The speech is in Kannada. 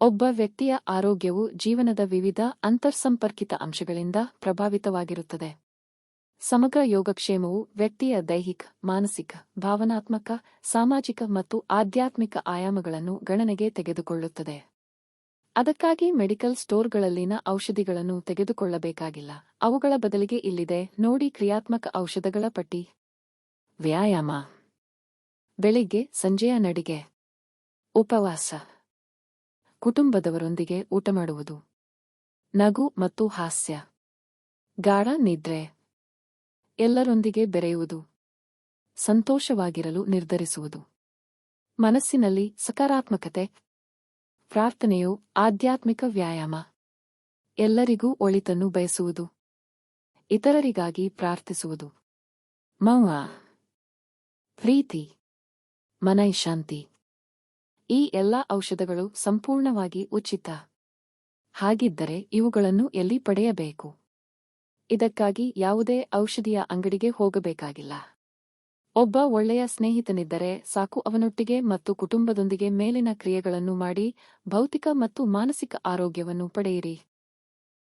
ಒಬ್ಬ ವ್ಯಕ್ತಿಯ ಆರೋಗ್ಯವು ಜೀವನದ ವಿವಿಧ ಅಂತರ್ಸಂಪರ್ಕಿತ ಅಂಶಗಳಿಂದ ಪ್ರಭಾವಿತವಾಗಿರುತ್ತದೆ. ಸಮಗ್ರ ಯೋಗಕ್ಷೇಮವು ವ್ಯಕ್ತಿಯ ದೈಹಿಕ, ಮಾನಸಿಕ, ಭಾವನಾತ್ಮಕ, ಸಾಮಾಜಿಕ ಮತ್ತು ಆಧ್ಯಾತ್ಮಿಕ ಆಯಾಮಗಳನ್ನು ಗಣನೆಗೆ ತೆಗೆದುಕೊಳ್ಳುತ್ತದೆ. ಅದಕ್ಕಾಗಿ ಮೆಡಿಕಲ್ ಸ್ಟೋರ್ಗಳಲ್ಲಿನ ಔಷಧಿಗಳನ್ನು ತೆಗೆದುಕೊಳ್ಳಬೇಕಾಗಿಲ್ಲ. ಅವುಗಳ ಬದಲಿಗೆ ಇಲ್ಲಿದೆ ನೋಡಿ ಕ್ರಿಯಾತ್ಮಕ ಔಷಧಗಳ ಪಟ್ಟಿ. ವ್ಯಾಯಾಮ. ಬೆಳಿಗ್ಗೆ, ಸಂಜೆಯ ನಡಿಗೆ. ಉಪವಾಸ. ಕುಟುಂಬದವರೊಂದಿಗೆ ಊಟ ಮಾಡುವುದು ನಗು ಮತ್ತು ಹಾಸ್ಯ. ಗಾಢ ನಿದ್ರೆ. ಎಲ್ಲರೊಂದಿಗೆ ಬೆರೆಯುವುದು. ಸಂತೋಷವಾಗಿರಲು ನಿರ್ಧರಿಸುವುದು. ಮನಸ್ಸಿನಲ್ಲಿ ಸಕಾರಾತ್ಮಕತೆ. ಪ್ರಾರ್ಥನೆಯು ಆಧ್ಯಾತ್ಮಿಕ ವ್ಯಾಯಾಮ. ಎಲ್ಲರಿಗೂ ಒಳಿತನ್ನು ಬಯಸುವುದು. ಇತರರಿಗಾಗಿ ಪ್ರಾರ್ಥಿಸುವುದು. ಮೌ ಪ್ರೀತಿ. ಮನೈಶಾಂತಿ. ಈ ಎಲ್ಲಾ ಔಷಧಗಳು ಸಂಪೂರ್ಣವಾಗಿ ಉಚಿತ. ಹಾಗಿದ್ದರೆ ಇವುಗಳನ್ನು ಎಲ್ಲಿ ಪಡೆಯಬೇಕು? ಇದಕ್ಕಾಗಿ ಯಾವುದೇ ಔಷಧಿಯ ಅಂಗಡಿಗೆ ಹೋಗಬೇಕಾಗಿಲ್ಲ. ಒಬ್ಬ ಒಳ್ಳೆಯ ಸ್ನೇಹಿತನಿದ್ದರೆ ಸಾಕು ಅವನೊಟ್ಟಿಗೆ ಮತ್ತು ಕುಟುಂಬದೊಂದಿಗೆ ಮೇಲಿನ ಕ್ರಿಯೆಗಳನ್ನು ಮಾಡಿ ಭೌತಿಕ ಮತ್ತು ಮಾನಸಿಕ ಆರೋಗ್ಯವನ್ನು ಪಡೆಯಿರಿ.